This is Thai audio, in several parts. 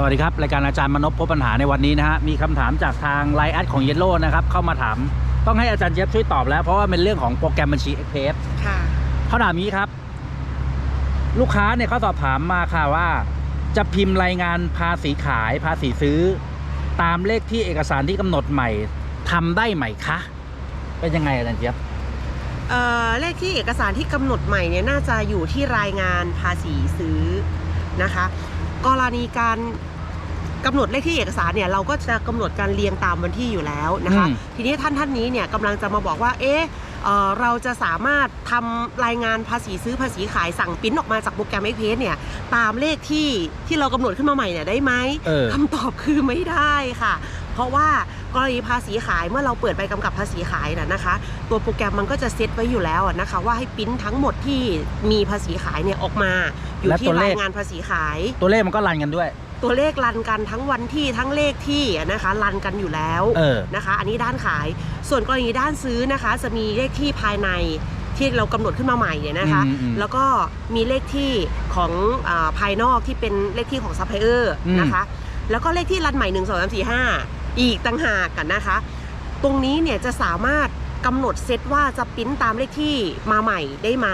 สวัสดีครับ รายการอาจารย์มนพพบปัญหาในวันนี้นะฮะ มีคำถามจากทางไลน์แอดของเยลโล่นะครับ เข้ามาถาม ต้องให้อาจารย์เจฟช่วยตอบแล้ว เพราะว่าเป็นเรื่องของโปรแกรมบัญชี e x p r e s s ค่ะเขาถามนี้ครับ ลูกค้าเนี่ยเขาสอบถามมาค่ะว่า จะพิมพ์รายงานภาษีขายภาษีซื้อ ตามเลขที่เอกสารที่กำหนดใหม่ทำได้ไหมคะ เป็นยังไงอาจารย์เจี๊ยบเอ่อเลขที่เอกสารที่กำหนดใหม่เนี่ยน่าจะอยู่ที่รายงานภาษีซื้อนะคะ กรณีการกำหนดเลขที่เอกสารเนี่ยเราก็จะกำหนดการเรียงตามวันที่อยู่แล้วนะคะ อืม ทีนี้ท่านท่านนี้เนี่ยกำลังจะมาบอกว่า เอ๊ะเอ่อเราจะสามารถทำรายงานภาษีซื้อภาษีขายสั่งปริ้นออกมาจากโปรแกรม e x p r e s s เนี่ยตามเลขที่ที่เรากำหนดขึ้นมาใหม่เนี่ยได้ไหม เออ คำตอบคือไม่ได้ค่ะ เพราะว่ากรณีภาษีขายเมื่อเราเปิดใบกำกับภาษีขายน่ะนะคะ ตัวโปรแกรมมันก็จะเซตไว้อยู่แล้วอะนะคะว่าให้ปริ้นทั้งหมดที่มีภาษีขายเนี่ยออกมาอยู่และที่ตัวเลขรายงานภาษีขาย ตัวเลขมันก็รันกันด้วยตัวเลขรันกันทั้งวันที่ทั้งเลขที่อะนะคะรันกันอยู่แล้วเออนะคะ อันนี้ด้านขาย ส่วนกรณีด้านซื้อนะคะ จะมีเลขที่ภายในที่เรากำหนดขึ้นมาใหม่เนี่ยนะคะอืมอืมแล้วก็มีเลขที่ของอาภายนอกที่เป็นเลขที่ของซัพพลายเออร์อืมนะคะ แล้วก็เลขที่รันใหม่1 2 3 4 5 อีกต่างหากกันนะคะ ตรงนี้เนี่ยจะสามารถกำหนดเซตว่าจะปริ้นตามเลขที่มาใหม่ได้ไหม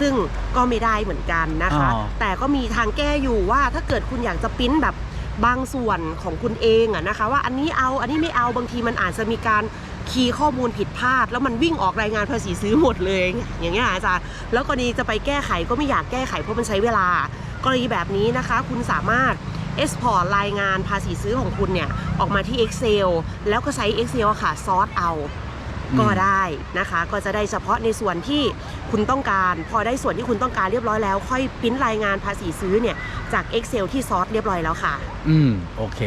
ซึ่งก็ไม่ได้เหมือนกันนะคะ อ๋อ แต่ก็มีทางแก้อยู่ว่าถ้าเกิดคุณอยากจะปริ้นแบบบางส่วนของคุณเองอะนะคะ ว่าอันนี้เอาอันนี้ไม่เอาบางทีมันอาจจะมีการคีย์ข้อมูลผิดพลาด แล้วมันวิ่งออกรายงานภาษีซื้อหมดเลย อย่างเงี้ยอาจารย์แล้วกรณีจะไปแก้ไขก็ไม่อยากแก้ไขเพราะมันใช้เวลา กรณีแบบนี้นะคะ คุณสามารถ export รายงานภาษีซื้อของคุณเนี่ย ออกมาที่ Excel แล้วก็ใช้ Excel อะค่ะซอร์ตเอาอืมก็ได้นะคะ ก็จะได้เฉพาะในส่วนที่คุณต้องการ พอได้ส่วนที่คุณต้องการเรียบร้อยแล้ว ค่อยปริ้นรายงานภาษีซื้อเนี่ยจาก Excel ที่ซอร์ตเรียบร้อยแล้วค่ะ อืม โอเค